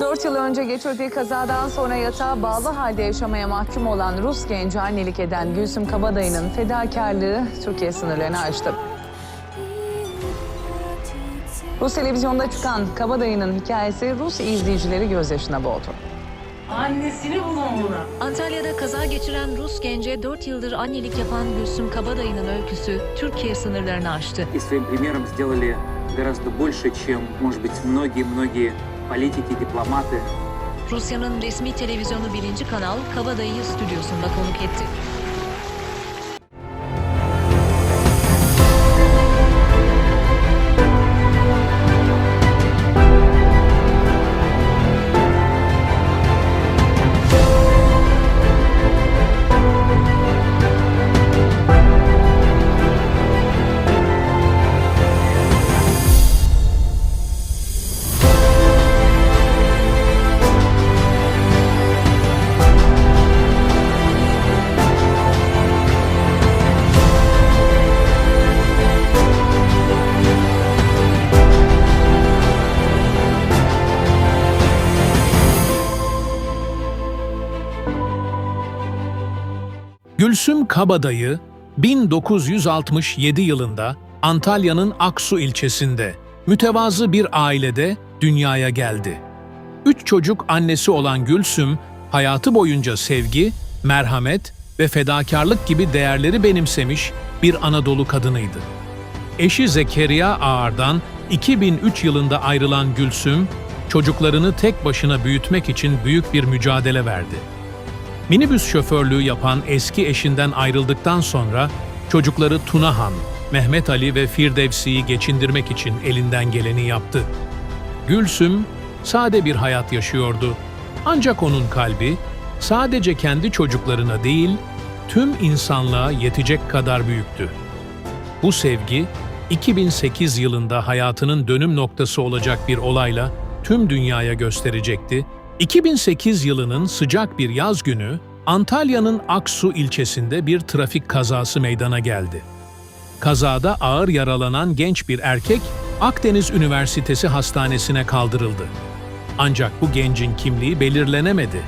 Dört yıl önce geçirdiği kazadan sonra yatağa bağlı halde yaşamaya mahkum olan Rus genci annelik eden Gülsüm Kabadayı'nın fedakarlığı Türkiye sınırlarını aştı. Rus televizyonda çıkan Kabadayı'nın hikayesi Rus izleyicileri gözyaşına boğdu. Annesini bulun buna. Antalya'da kaza geçiren Rus gence 4 yıldır annelik yapan Gülsüm Kabadayı'nın öyküsü Türkiye sınırlarını aştı. и своим примером сделали гораздо больше, чем, может быть, многие-многие политики, дипломаты. Rusya'nın resmi televizyonu birinci kanal Kabadayı'yı stüdyosunda konuk etti. Gülsüm Kabadayı 1967 yılında Antalya'nın Aksu ilçesinde mütevazı bir ailede dünyaya geldi. Üç çocuk annesi olan Gülsüm, hayatı boyunca sevgi, merhamet ve fedakarlık gibi değerleri benimsemiş bir Anadolu kadınıydı. Eşi Zekeriya Ağar'dan 2003 yılında ayrılan Gülsüm, çocuklarını tek başına büyütmek için büyük bir mücadele verdi. Minibüs şoförlüğü yapan eski eşinden ayrıldıktan sonra çocukları Tunahan, Mehmet Ali ve Firdevsi'yi geçindirmek için elinden geleni yaptı. Gülsüm sade bir hayat yaşıyordu. Ancak onun kalbi sadece kendi çocuklarına değil, tüm insanlığa yetecek kadar büyüktü. Bu sevgi 2008 yılında hayatının dönüm noktası olacak bir olayla tüm dünyaya gösterecekti. 2008 yılının sıcak bir yaz günü Antalya'nın Aksu ilçesinde bir trafik kazası meydana geldi. Kazada ağır yaralanan genç bir erkek Akdeniz Üniversitesi Hastanesi'ne kaldırıldı. Ancak bu gencin kimliği belirlenemedi.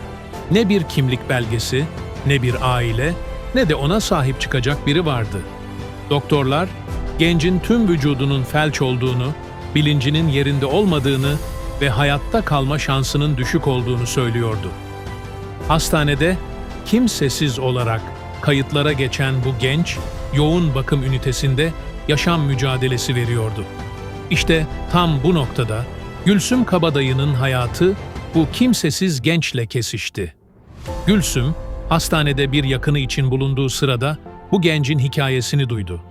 Ne bir kimlik belgesi, ne bir aile, ne de ona sahip çıkacak biri vardı. Doktorlar, gencin tüm vücudunun felç olduğunu, bilincinin yerinde olmadığını ve hayatta kalma şansının düşük olduğunu söylüyordu. Hastanede kimsesiz olarak kayıtlara geçen bu genç, yoğun bakım ünitesinde yaşam mücadelesi veriyordu. İşte tam bu noktada Gülsüm Kabadayı'nın hayatı bu kimsesiz gençle kesişti. Gülsüm, hastanede bir yakını için bulunduğu sırada bu gencin hikayesini duydu.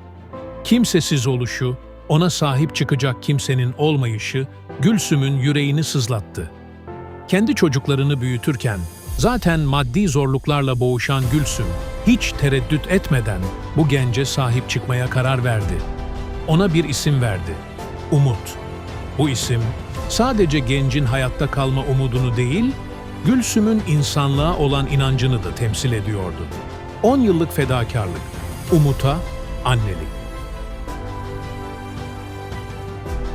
Kimsesiz oluşu, ona sahip çıkacak kimsenin olmayışı Gülsüm'ün yüreğini sızlattı. Kendi çocuklarını büyütürken zaten maddi zorluklarla boğuşan Gülsüm hiç tereddüt etmeden bu gence sahip çıkmaya karar verdi. Ona bir isim verdi. Umut. Bu isim sadece gencin hayatta kalma umudunu değil, Gülsüm'ün insanlığa olan inancını da temsil ediyordu. 10 yıllık fedakarlık, umuta annelik.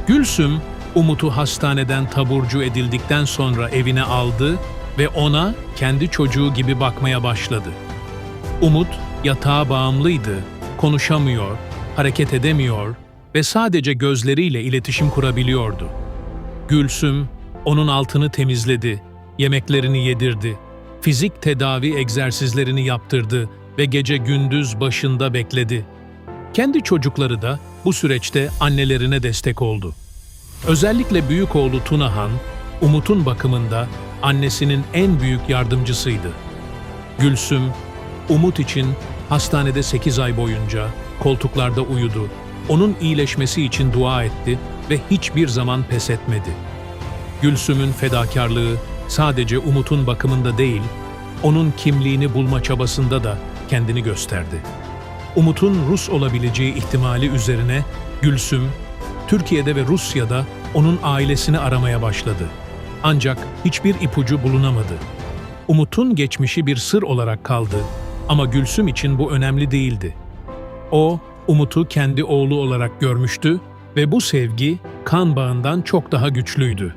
Gülsüm, Umut'u hastaneden taburcu edildikten sonra evine aldı ve ona kendi çocuğu gibi bakmaya başladı. Umut yatağa bağımlıydı, konuşamıyor, hareket edemiyor ve sadece gözleriyle iletişim kurabiliyordu. Gülsüm onun altını temizledi, yemeklerini yedirdi, fizik tedavi egzersizlerini yaptırdı ve gece gündüz başında bekledi. Kendi çocukları da bu süreçte annelerine destek oldu. Özellikle büyük oğlu Tunahan, Umut'un bakımında annesinin en büyük yardımcısıydı. Gülsüm, Umut için hastanede 8 ay boyunca koltuklarda uyudu. Onun iyileşmesi için dua etti ve hiçbir zaman pes etmedi. Gülsüm'ün fedakarlığı sadece Umut'un bakımında değil, onun kimliğini bulma çabasında da kendini gösterdi. Umut'un Rus olabileceği ihtimali üzerine Gülsüm, Türkiye'de ve Rusya'da onun ailesini aramaya başladı. Ancak hiçbir ipucu bulunamadı. Umut'un geçmişi bir sır olarak kaldı ama Gülsüm için bu önemli değildi. O, Umut'u kendi oğlu olarak görmüştü ve bu sevgi kan bağından çok daha güçlüydü.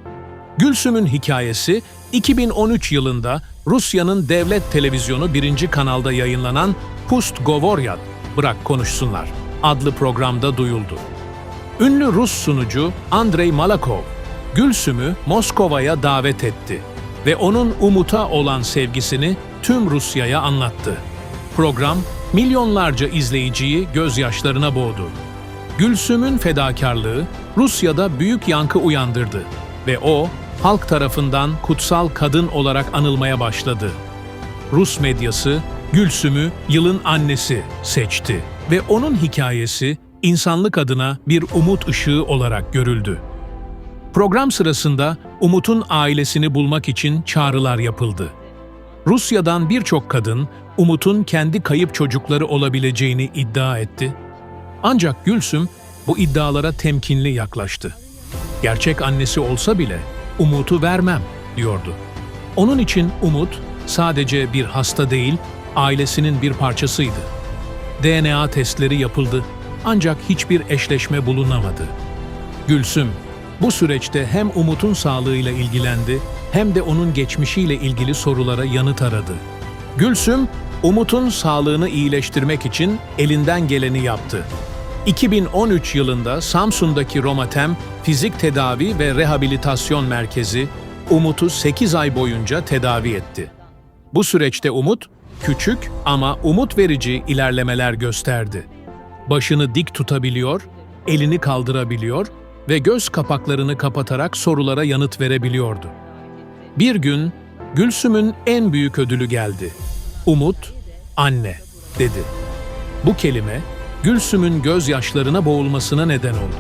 Gülsüm'ün hikayesi 2013 yılında Rusya'nın devlet televizyonu birinci kanalda yayınlanan Pust Govoryat, Bırak Konuşsunlar adlı programda duyuldu. Ünlü Rus sunucu Andrei Malakov, Gülsüm'ü Moskova'ya davet etti ve onun Umut'a olan sevgisini tüm Rusya'ya anlattı. Program, milyonlarca izleyiciyi gözyaşlarına boğdu. Gülsüm'ün fedakarlığı Rusya'da büyük yankı uyandırdı ve o, halk tarafından kutsal kadın olarak anılmaya başladı. Rus medyası Gülsüm'ü yılın annesi seçti ve onun hikayesi insanlık adına bir umut ışığı olarak görüldü. Program sırasında Umut'un ailesini bulmak için çağrılar yapıldı. Rusya'dan birçok kadın Umut'un kendi kayıp çocukları olabileceğini iddia etti. Ancak Gülsüm bu iddialara temkinli yaklaştı. Gerçek annesi olsa bile Umut'u vermem diyordu. Onun için Umut sadece bir hasta değil, ailesinin bir parçasıydı. DNA testleri yapıldı ancak hiçbir eşleşme bulunamadı. Gülsüm bu süreçte hem Umut'un sağlığıyla ilgilendi hem de onun geçmişiyle ilgili sorulara yanıt aradı. Gülsüm, Umut'un sağlığını iyileştirmek için elinden geleni yaptı. 2013 yılında Samsun'daki Romatem Fizik Tedavi ve Rehabilitasyon Merkezi Umut'u 8 ay boyunca tedavi etti. Bu süreçte Umut, küçük ama umut verici ilerlemeler gösterdi. Başını dik tutabiliyor, elini kaldırabiliyor ve göz kapaklarını kapatarak sorulara yanıt verebiliyordu. Bir gün Gülsüm'ün en büyük ödülü geldi. Umut, anne, dedi. Bu kelime Gülsüm'ün gözyaşlarına boğulmasına neden oldu.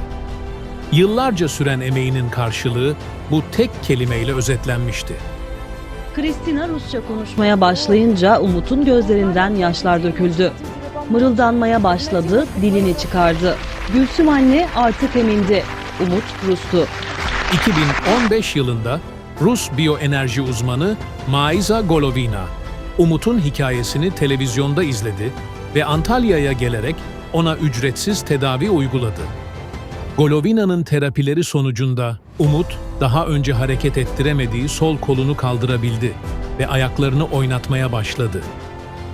Yıllarca süren emeğinin karşılığı bu tek kelimeyle özetlenmişti. Kristina Rusça konuşmaya başlayınca Umut'un gözlerinden yaşlar döküldü. Mırıldanmaya başladı, dilini çıkardı. Gülsüm anne artık emindi. Umut Rus'tu. 2015 yılında Rus biyoenerji uzmanı Maiza Golovina, Umut'un hikayesini televizyonda izledi ve Antalya'ya gelerek ona ücretsiz tedavi uyguladı. Golovina'nın terapileri sonucunda Umut daha önce hareket ettiremediği sol kolunu kaldırabildi ve ayaklarını oynatmaya başladı.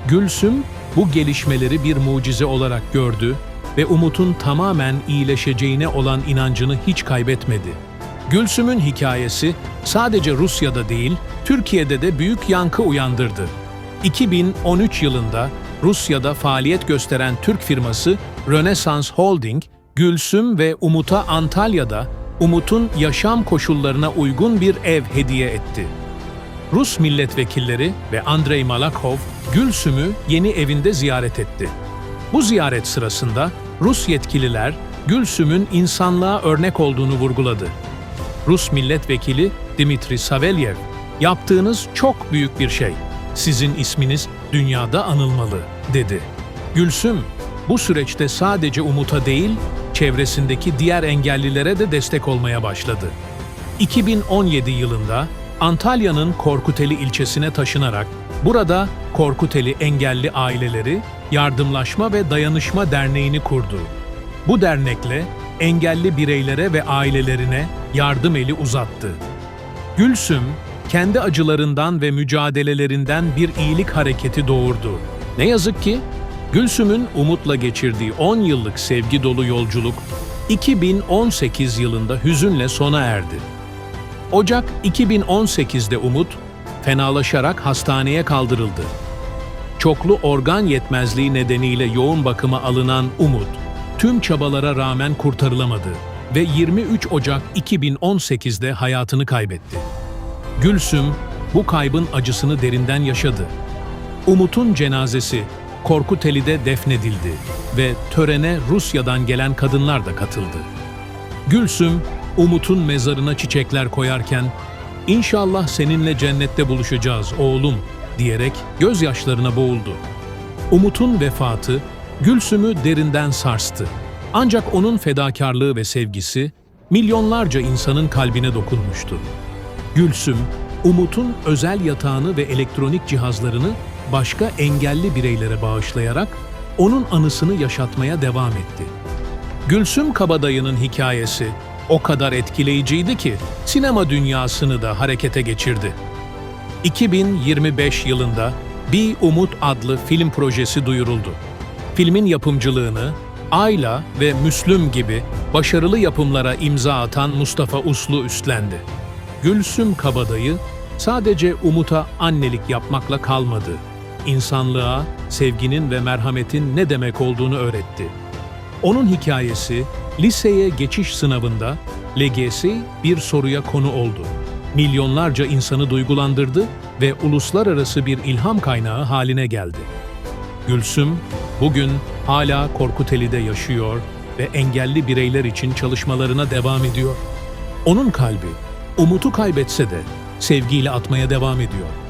Gülsüm bu gelişmeleri bir mucize olarak gördü ve Umut'un tamamen iyileşeceğine olan inancını hiç kaybetmedi. Gülsüm'ün hikayesi sadece Rusya'da değil, Türkiye'de de büyük yankı uyandırdı. 2013 yılında Rusya'da faaliyet gösteren Türk firması Rönesans Holding, Gülsüm ve Umut'a Antalya'da Umut'un yaşam koşullarına uygun bir ev hediye etti. Rus milletvekilleri ve Andrei Malakov, Gülsüm'ü yeni evinde ziyaret etti. Bu ziyaret sırasında Rus yetkililer Gülsüm'ün insanlığa örnek olduğunu vurguladı. Rus milletvekili Dmitri Savelyev, yaptığınız çok büyük bir şey. Sizin isminiz dünyada anılmalı, dedi. Gülsüm, bu süreçte sadece Umut'a değil, çevresindeki diğer engellilere de destek olmaya başladı. 2017 yılında Antalya'nın Korkuteli ilçesine taşınarak burada Korkuteli Engelli Aileleri Yardımlaşma ve Dayanışma Derneği'ni kurdu. Bu dernekle engelli bireylere ve ailelerine yardım eli uzattı. Gülsüm, kendi acılarından ve mücadelelerinden bir iyilik hareketi doğurdu. Ne yazık ki Gülsüm'ün Umut'la geçirdiği 10 yıllık sevgi dolu yolculuk 2018 yılında hüzünle sona erdi. Ocak 2018'de Umut fenalaşarak hastaneye kaldırıldı. Çoklu organ yetmezliği nedeniyle yoğun bakıma alınan Umut, tüm çabalara rağmen kurtarılamadı ve 23 Ocak 2018'de hayatını kaybetti. Gülsüm bu kaybın acısını derinden yaşadı. Umut'un cenazesi Korkuteli'de defnedildi ve törene Rusya'dan gelen kadınlar da katıldı. Gülsüm, Umut'un mezarına çiçekler koyarken, "İnşallah seninle cennette buluşacağız oğlum." diyerek gözyaşlarına boğuldu. Umut'un vefatı Gülsüm'ü derinden sarstı. Ancak onun fedakarlığı ve sevgisi milyonlarca insanın kalbine dokunmuştu. Gülsüm, Umut'un özel yatağını ve elektronik cihazlarını başka engelli bireylere bağışlayarak onun anısını yaşatmaya devam etti. Gülsüm Kabadayı'nın hikayesi o kadar etkileyiciydi ki sinema dünyasını da harekete geçirdi. 2025 yılında Bir Umut adlı film projesi duyuruldu. Filmin yapımcılığını Ayla ve Müslüm gibi başarılı yapımlara imza atan Mustafa Uslu üstlendi. Gülsüm Kabadayı sadece Umut'a annelik yapmakla kalmadı. İnsanlığa, sevginin ve merhametin ne demek olduğunu öğretti. Onun hikayesi liseye geçiş sınavında LGS bir soruya konu oldu. Milyonlarca insanı duygulandırdı ve uluslararası bir ilham kaynağı haline geldi. Gülsüm bugün hala Korkuteli'de yaşıyor ve engelli bireyler için çalışmalarına devam ediyor. Onun kalbi umutu kaybetse de sevgiyle atmaya devam ediyor.